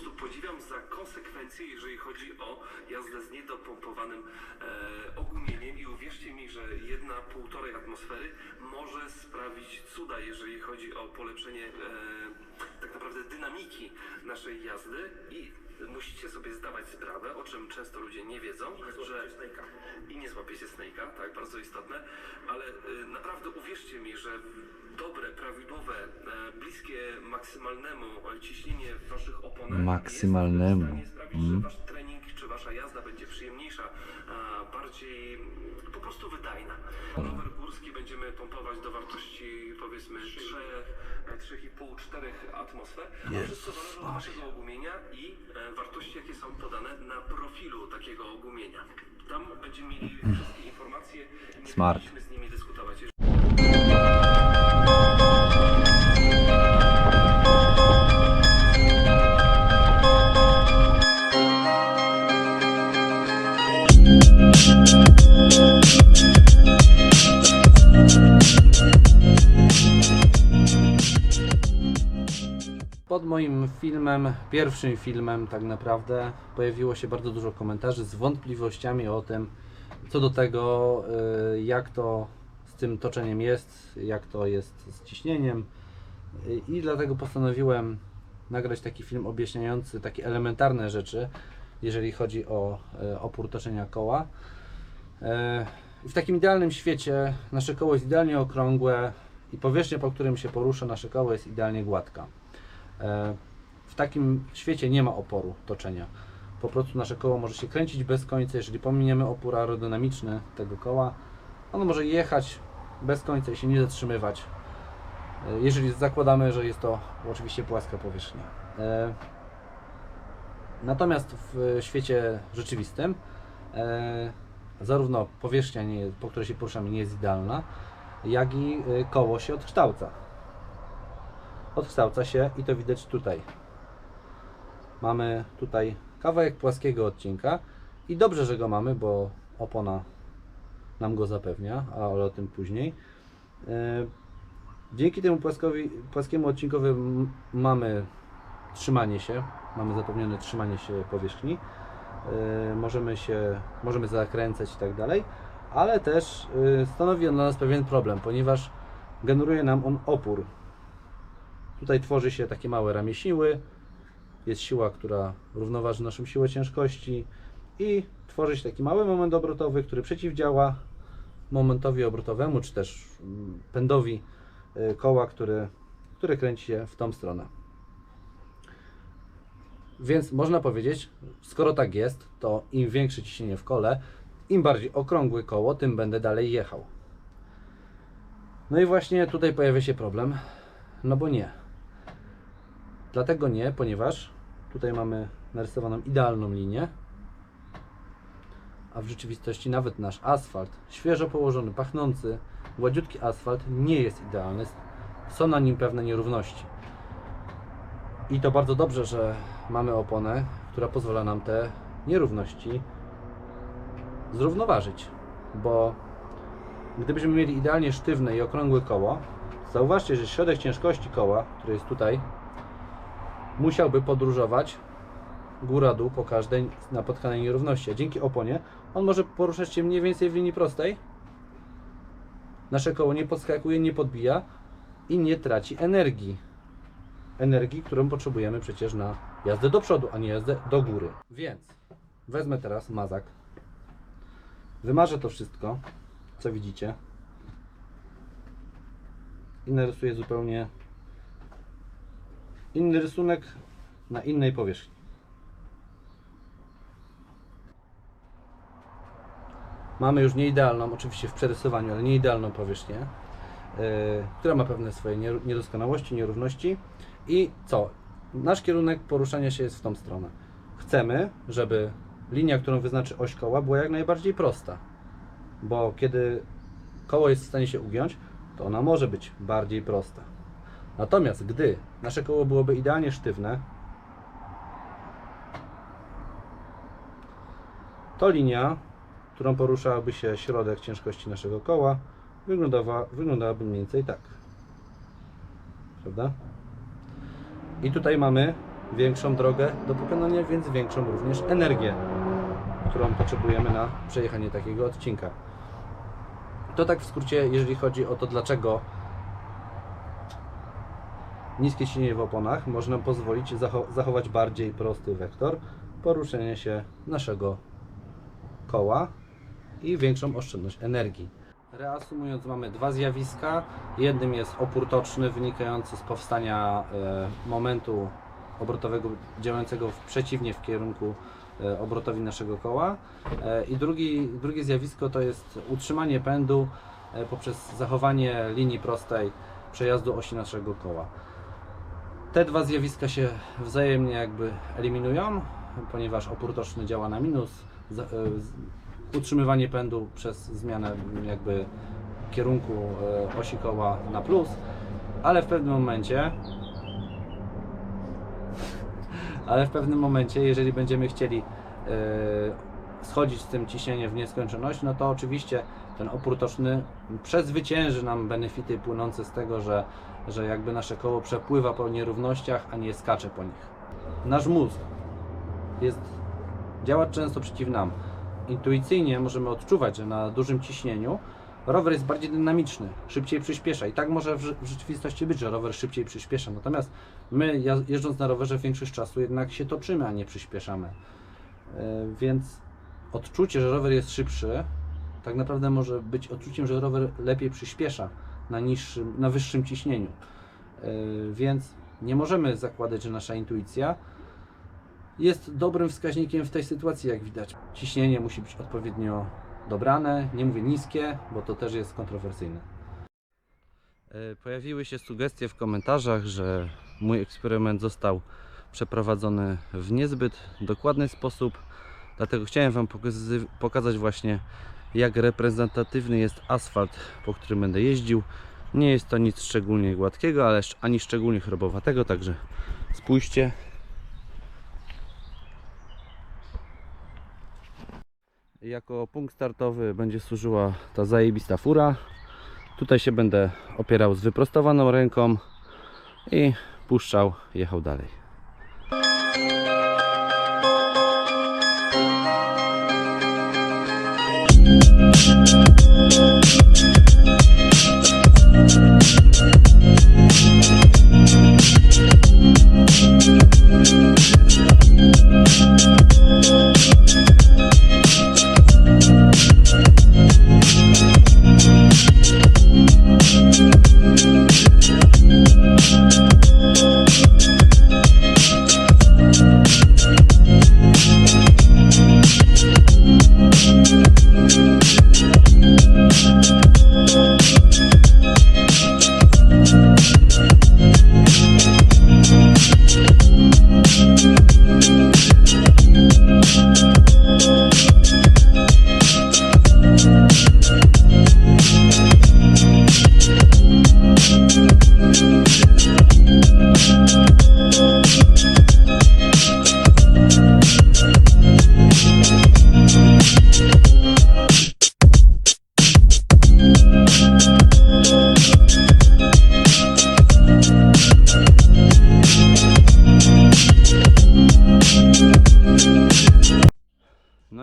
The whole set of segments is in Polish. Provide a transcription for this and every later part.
prostu podziwiam za konsekwencje, jeżeli chodzi o jazdę z niedopompowanym e, ogumieniem. I uwierzcie mi, że jedna półtorej atmosfery może sprawić cuda, jeżeli chodzi o polepszenie e, tak naprawdę dynamiki naszej jazdy. I musicie sobie zdawać sprawę, o czym często ludzie nie wiedzą, że i nie złapiecie snake'a, tak, bardzo istotne, ale y, naprawdę uwierzcie mi, że dobre, prawidłowe, e, maksymalnemu ciśnienie w waszych oponach Maksymalnemu. jest w stanie sprawić, Mm. że wasz trening czy wasza jazda będzie przyjemniejsza, a bardziej po prostu wydajna. Rower górski będziemy pompować do wartości powiedzmy 3,5-4 atmosfer, a wszystko zależy od waszego ogumienia i e, wartości, jakie są podane na profilu takiego ogumienia. Tam będziemy mieli wszystkie informacje nie Smart. będziemy Pod moim filmem, pierwszym filmem tak naprawdę, pojawiło się bardzo dużo komentarzy z wątpliwościami o tym, co do tego, y, jak to z tym toczeniem jest, jak to jest z ciśnieniem. I dlatego postanowiłem nagrać taki film objaśniający takie elementarne rzeczy, jeżeli chodzi o y, opór toczenia koła. Y, W takim idealnym świecie nasze koło jest idealnie okrągłe i powierzchnia, po którym się porusza nasze koło jest idealnie gładka. E, W takim świecie nie ma oporu toczenia. Po prostu nasze koło może się kręcić bez końca, jeżeli pominiemy opór aerodynamiczny tego koła. Ono może jechać bez końca i się nie zatrzymywać. E, Jeżeli zakładamy, że jest to oczywiście płaska powierzchnia. E, Natomiast w świecie rzeczywistym zarówno powierzchnia, nie, po której się poruszamy, nie jest idealna, jak i koło się odkształca odkształca się i to widać tutaj. Mamy tutaj kawałek płaskiego odcinka i dobrze, że go mamy, bo opona nam go zapewnia, ale o tym później. E, Dzięki temu płaskowi, płaskiemu odcinkowi mamy trzymanie się, mamy zapewnione trzymanie się powierzchni. E, Możemy się, możemy zakręcać i tak dalej, ale też e, stanowi on dla nas pewien problem, ponieważ generuje nam on opór Tutaj tworzy się takie małe ramię siły. Jest siła, która równoważy naszą siłę ciężkości i tworzy się taki mały moment obrotowy, który przeciwdziała momentowi obrotowemu, czy też mm, pędowi y, koła, który, który kręci się w tą stronę. Więc można powiedzieć, skoro tak jest, to im większe ciśnienie w kole, im bardziej okrągłe koło, tym będę dalej jechał. No i właśnie tutaj pojawia się problem, no bo nie. Dlatego nie, ponieważ tutaj mamy narysowaną idealną linię, a w rzeczywistości nawet nasz asfalt, świeżo położony, pachnący, gładziutki asfalt nie jest idealny. Są na nim pewne nierówności. I to bardzo dobrze, że mamy oponę, która pozwala nam te nierówności zrównoważyć, bo gdybyśmy mieli idealnie sztywne i okrągłe koło, zauważcie, że środek ciężkości koła, który jest tutaj, musiałby podróżować góra-dół po każdej napotkanej nierówności, a dzięki oponie on może poruszać się mniej więcej w linii prostej. Nasze koło nie podskakuje, nie podbija i nie traci energii. Energii, którą potrzebujemy przecież na jazdę do przodu, a nie jazdę do góry. Więc wezmę teraz mazak. Wymarzę to wszystko, co widzicie. I narysuję zupełnie inny rysunek na innej powierzchni. Mamy już nieidealną, oczywiście w przerysowaniu, ale nieidealną powierzchnię, yy, która ma pewne swoje niedoskonałości, nierówności. I co? Nasz kierunek poruszania się jest w tą stronę. Chcemy, żeby linia, którą wyznaczy oś koła, była jak najbardziej prosta. Bo kiedy koło jest w stanie się ugiąć, to ona może być bardziej prosta. Natomiast gdy nasze koło byłoby idealnie sztywne, to linia, którą poruszałby się środek ciężkości naszego koła, wyglądała, wyglądałaby mniej więcej tak. Prawda? I tutaj mamy większą drogę do pokonania, więc większą również energię, którą potrzebujemy na przejechanie takiego odcinka. To tak w skrócie, jeżeli chodzi o to, dlaczego niskie ciśnienie w oponach może nam pozwolić zacho- zachować bardziej prosty wektor poruszenia się naszego koła i większą oszczędność energii. Reasumując, mamy dwa zjawiska. Jednym jest opór toczny wynikający z powstania e, momentu obrotowego działającego w przeciwnie w kierunku e, obrotowi naszego koła. E, I drugi, drugie zjawisko to jest utrzymanie pędu e, poprzez zachowanie linii prostej przejazdu osi naszego koła. Te dwa zjawiska się wzajemnie jakby eliminują, ponieważ opór toczny działa na minus, e, utrzymywanie pędu przez zmianę jakby kierunku e, osi koła na plus, ale w pewnym momencie ale w pewnym momencie, jeżeli będziemy chcieli e, schodzić z tym ciśnieniem w nieskończoność, no to oczywiście ten opór toczny przezwycięży nam benefity płynące z tego, że, że jakby nasze koło przepływa po nierównościach, a nie skacze po nich. Nasz mózg jest, działa często przeciw nam. Intuicyjnie możemy odczuwać, że na dużym ciśnieniu rower jest bardziej dynamiczny, szybciej przyspiesza. I tak może w, rze- w rzeczywistości być, że rower szybciej przyspiesza. Natomiast my jeżdżąc na rowerze większość czasu jednak się toczymy, a nie przyspieszamy. E, Więc odczucie, że rower jest szybszy, tak naprawdę może być odczuciem, że rower lepiej przyspiesza na, niższym, na wyższym ciśnieniu. E, Więc nie możemy zakładać, że nasza intuicja jest dobrym wskaźnikiem w tej sytuacji, jak widać. Ciśnienie musi być odpowiednio dobrane, nie mówię niskie, bo to też jest kontrowersyjne. E, Pojawiły się sugestie w komentarzach, że mój eksperyment został przeprowadzony w niezbyt dokładny sposób, dlatego chciałem Wam pokazać właśnie jak reprezentatywny jest asfalt, po którym będę jeździł. Nie jest to nic szczególnie gładkiego, ale ani szczególnie chorobowatego, także spójrzcie. Jako punkt startowy będzie służyła ta zajebista fura. Tutaj się będę opierał z wyprostowaną ręką i puszczał, jechał dalej. No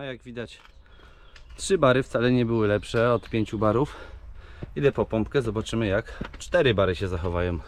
jak widać, trzy bary wcale nie były lepsze od pięciu barów. Idę po pompkę, zobaczymy jak cztery bary się zachowają.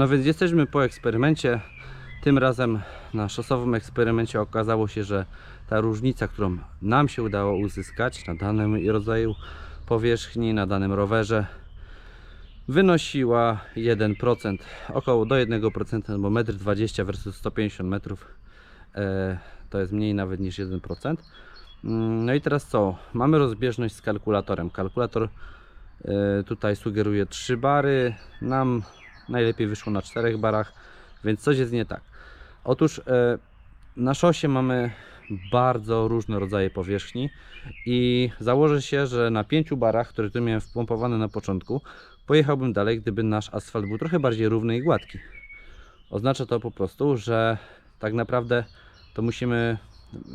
No więc jesteśmy po eksperymencie. Tym razem na szosowym eksperymencie okazało się, że ta różnica, którą nam się udało uzyskać na danym rodzaju powierzchni, na danym rowerze, wynosiła 1%, około do 1%, bo 1,20 m versus 150 metrów e, to jest mniej nawet niż 1%. Mm, No i teraz co? Mamy rozbieżność z kalkulatorem. Kalkulator e, tutaj sugeruje 3 bary, nam najlepiej wyszło na 4 barach, więc coś jest nie tak. Otóż e, na szosie mamy bardzo różne rodzaje powierzchni i założę się, że na 5 barach, które tu miałem wpompowane na początku, pojechałbym dalej, gdyby nasz asfalt był trochę bardziej równy i gładki. Oznacza to po prostu, że tak naprawdę to musimy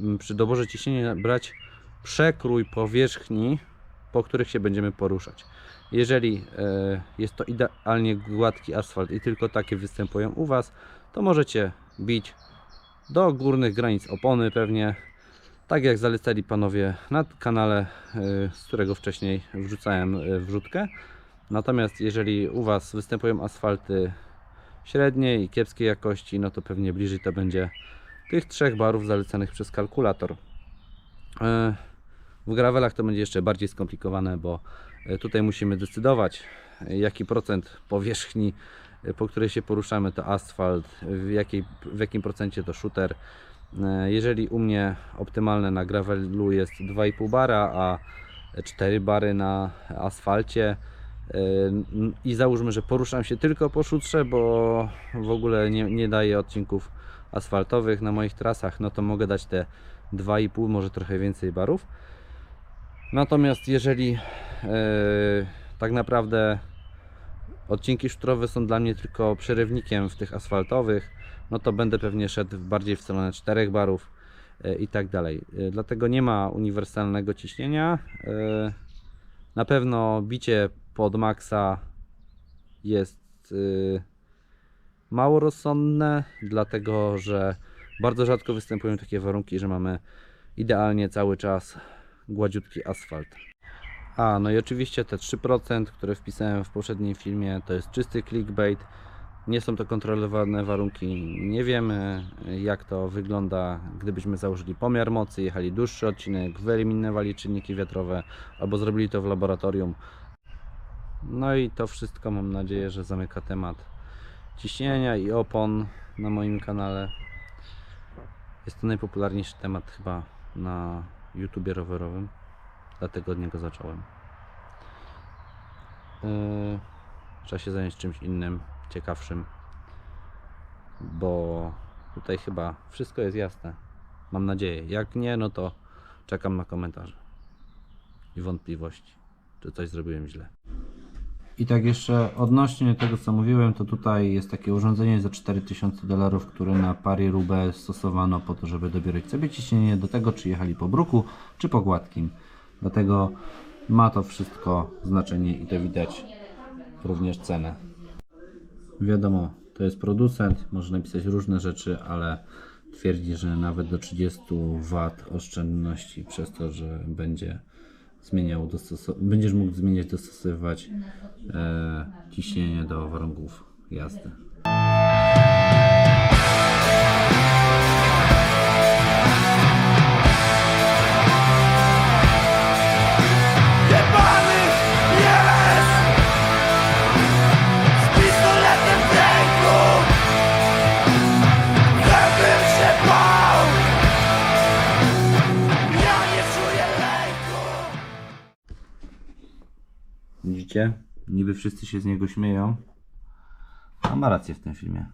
mm, przy doborze ciśnienia brać przekrój powierzchni, po których się będziemy poruszać. Jeżeli e, jest to idealnie gładki asfalt i tylko takie występują u Was, to możecie bić do górnych granic opony pewnie, tak jak zalecali panowie na kanale, y, z którego wcześniej wrzucałem y, wrzutkę. Natomiast jeżeli u Was występują asfalty średniej i kiepskiej jakości, no to pewnie bliżej to będzie tych trzech barów zalecanych przez kalkulator. W gravelach to będzie jeszcze bardziej skomplikowane, bo tutaj musimy decydować, jaki procent powierzchni, y, po której się poruszamy, to asfalt, w, jakiej, w jakim procencie to shooter. E, Jeżeli u mnie optymalne na gravelu jest 2,5 bara, a 4 bary na asfalcie e, i załóżmy, że poruszam się tylko po szutrze, bo w ogóle nie, nie daję odcinków asfaltowych na moich trasach, no to mogę dać te 2,5, może trochę więcej barów. Natomiast jeżeli e, tak naprawdę odcinki szutrowe są dla mnie tylko przerywnikiem w tych asfaltowych, no to będę pewnie szedł bardziej w stronę 4 barów e, i tak dalej. E, Dlatego nie ma uniwersalnego ciśnienia. E, Na pewno bicie pod maksa jest e, mało rozsądne, dlatego że bardzo rzadko występują takie warunki, że mamy idealnie cały czas gładziutki asfalt. A, no i oczywiście te 3%, które wpisałem w poprzednim filmie, to jest czysty clickbait. Nie są to kontrolowane warunki. Nie wiemy, jak to wygląda, gdybyśmy założyli pomiar mocy, jechali dłuższy odcinek, wyeliminowali czynniki wiatrowe albo zrobili to w laboratorium. No i to wszystko mam nadzieję, że zamyka temat ciśnienia i opon na moim kanale. Jest to najpopularniejszy temat chyba na YouTubie rowerowym, dlatego od niego zacząłem. Yy, trzeba się zająć czymś innym, ciekawszym, bo tutaj chyba wszystko jest jasne. Mam nadzieję. Jak nie, no to czekam na komentarze i wątpliwości, czy coś zrobiłem źle. I tak jeszcze odnośnie tego co mówiłem, to tutaj jest takie urządzenie za 4000 dolarów, które na pari Rubę stosowano po to, żeby dobierać sobie ciśnienie do tego, czy jechali po bruku, czy po gładkim. Dlatego ma to wszystko znaczenie i to widać również cenę. Wiadomo, to jest producent, może napisać różne rzeczy, ale twierdzi, że nawet do 30 W oszczędności przez to, że będzie zmieniał, będziesz mógł zmieniać, dostosowywać e, ciśnienie do warunków jazdy. Niby wszyscy się z niego śmieją, a ma rację w tym filmie.